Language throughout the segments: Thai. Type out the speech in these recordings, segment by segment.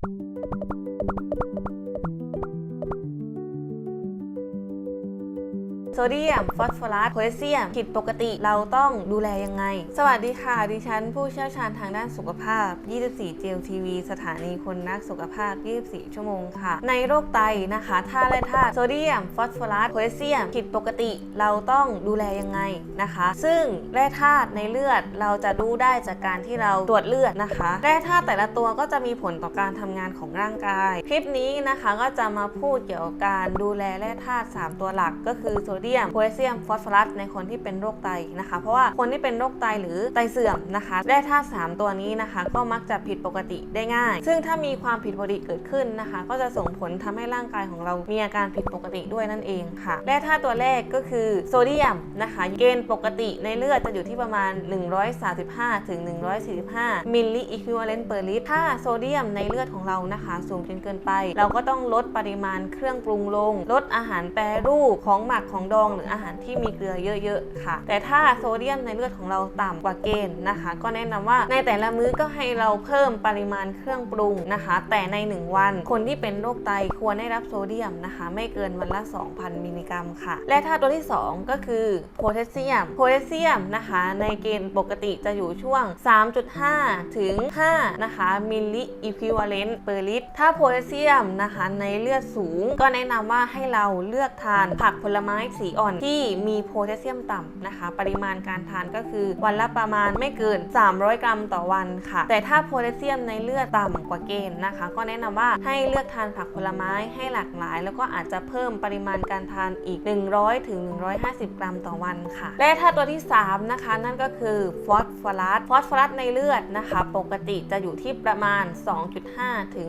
Thank you. โซเดียม ฟอสฟอรัส โพแทสเซียม ผิดปกติเราต้องดูแลยังไง สวัสดีค่ะ ดิฉันผู้เชี่ยวชาญทางด้านสุขภาพ 24เจลทีวีสถานีคนนักสุขภาพ 24 ชั่วโมงค่ะ ในโรคไตนะคะธาตุและธาตุโซเดียม ฟอสฟอรัส โพแทสเซียม ผิดปกติเราต้องดูแลยังไงนะคะ ซึ่งแร่ธาตุในเลือดเราจะดูได้จากการที่เราตรวจเลือดนะคะแร่ธาตุแต่ละตัวก็จะมีผลต่อการทำงานของร่างกาย คลิปนี้นะคะก็จะมาพูดเกี่ยวกับการดูแลแร่ธาตุ3ตัวหลักก็คือโซเดียมโพแทสเซียมฟอสฟอรัสในคนที่เป็นโรคไตนะคะ เพราะว่าคนที่เป็นโรคไตหรือไตเสื่อมนะคะแร่ธาตุ3ตัวนี้นะคะ ก็มักจะผิดปกติได้ง่าย ซึ่งถ้ามีความผิดปกติเกิดขึ้นนะคะ ก็จะส่งผลทำให้ร่างกายของเรามีอาการผิดปกติด้วยนั่นเองค่ะแร่ธาตุตัวแรกก็คือโซเดียมนะคะ เกณฑ์ปกติในเลือดจะอยู่ที่ประมาณ 135ถึง145 มิลลิอิคิวเลนต์เปอร์ลิตรถ้าโซเดียมในเลือดของเรานะคะ สูงจนเกินไป เราก็ต้องลดปริมาณเครื่องปรุงลง ลดอาหารแปรรูปของหมักของดองหรืออาหารที่มีเกลือเยอะๆค่ะ แต่ถ้าโซเดียมในเลือดของเราต่ำกว่าเกณฑ์นะคะ ก็แนะนำว่าในแต่ละมื้อก็ให้เราเพิ่มปริมาณเครื่องปรุงนะคะ แต่ใน 1 วัน คนที่เป็นโรคไตควรได้รับโซเดียมนะคะ ไม่เกินวันละ 2,000 มิลลิกรัมค่ะ และธาตุตัวที่ 2 ก็คือโพแทสเซียมโพแทสเซียมนะคะ ในเกณฑ์ปกติจะอยู่ช่วง 3.5 ถึง 5 นะคะ มิลลิอิคิวเลนต์เปอร์ลิตรถ้าโพแทสเซียมนะคะในเลือดสูง ก็แนะนำว่าให้เราเลือกทานผักผลไม้สีอ่อนที่มีโพแทสเซียมต่ำนะคะ ปริมาณการทานก็คือวันละประมาณไม่เกิน 300 กรัมต่อวันค่ะ แต่ถ้าโพแทสเซียมในเลือดต่ำกว่าเกณฑ์นะคะ ก็แนะนำว่าให้เลือกทานผักผลไม้ให้หลากหลาย แล้วก็อาจจะเพิ่มปริมาณการทานอีก 100ถึง150 กรัมต่อวันค่ะ และถ้าตัวที่ 3 นะคะ นั่นก็คือฟอสฟอรัสฟอสฟอรัสในเลือดนะคะ ปกติจะอยู่ที่ประมาณ 2.5 ถึง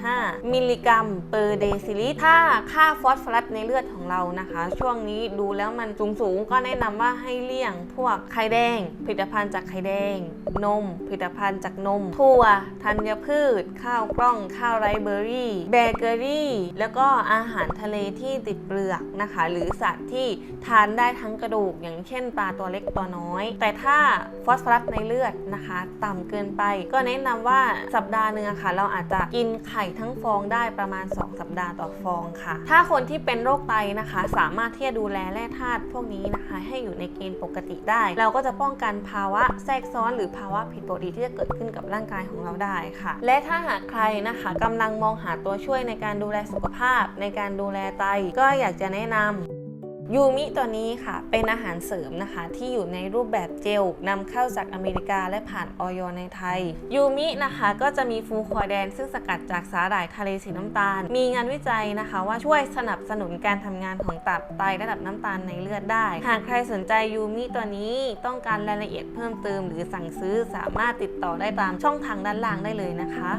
4.5 มิลลิกรัมเปอร์เดซิลิตรถ้าค่าฟอสฟอรัสในเลือดของเรานะคะ ช่วงนี้ดูแล้วมันสูงๆก็แนะนำว่าให้เลี่ยง พวกไข่แดง ผลิตภัณฑ์จากไข่แดง นม ผลิตภัณฑ์จากนมถั่วธัญพืช ข้าวกล้อง ข้าวไรเบอร์รี่เบเกอรี่ แล้วก็อาหารทะเลที่ติดเปลือกนะคะ หรือสัตว์ที่ทานได้ทั้งกระดูกอย่างเช่นปลาตัวเล็กตัวน้อย แต่ถ้าฟอสฟอรัสในเลือดนะคะ ต่ำเกินไป ก็แนะนำว่าสัปดาห์หนึ่งะค่ะ เราอาจจะกินไข่ทั้งฟองได้ประมาณ 2 สัปดาห์ต่อฟองค่ะ ถ้าคนที่เป็นโรคไตนะคะ สามารถที่จะดููแลแร่ธาตุพวกนี้นะคะ ให้อยู่ในเกณฑ์ปกติได้ เราก็จะป้องกันภาวะแทรกซ้อนหรือภาวะผิดปกติที่จะเกิดขึ้นกับร่างกายของเราได้ค่ะ และถ้าหากใครนะคะกำลังมองหาตัวช่วยในการดูแลสุขภาพ ในการดูแลไตก็อยากจะแนะนำ ยูมิตัวนี้ค่ะ เป็นอาหารเสริมนะคะ ที่อยู่ในรูปแบบเจลนำเข้าจากอเมริกาและผ่านออยในไทย ยูมินะคะก็จะมีฟูคอแดน ซึ่งสกัดจากสาหร่ายทะเลสีน้ำตาล มีงานวิจัยนะคะ ว่าช่วยสนับสนุนการทำงานของตับไตระดับน้ำตาลในเลือดได้ หากใครสนใจยูมิตัวนี้ต้องการรายละเอียดเพิ่มเติม หรือสั่งซื้อสามารถติดต่อได้ตามช่องทางด้านล่างได้เลยนะคะ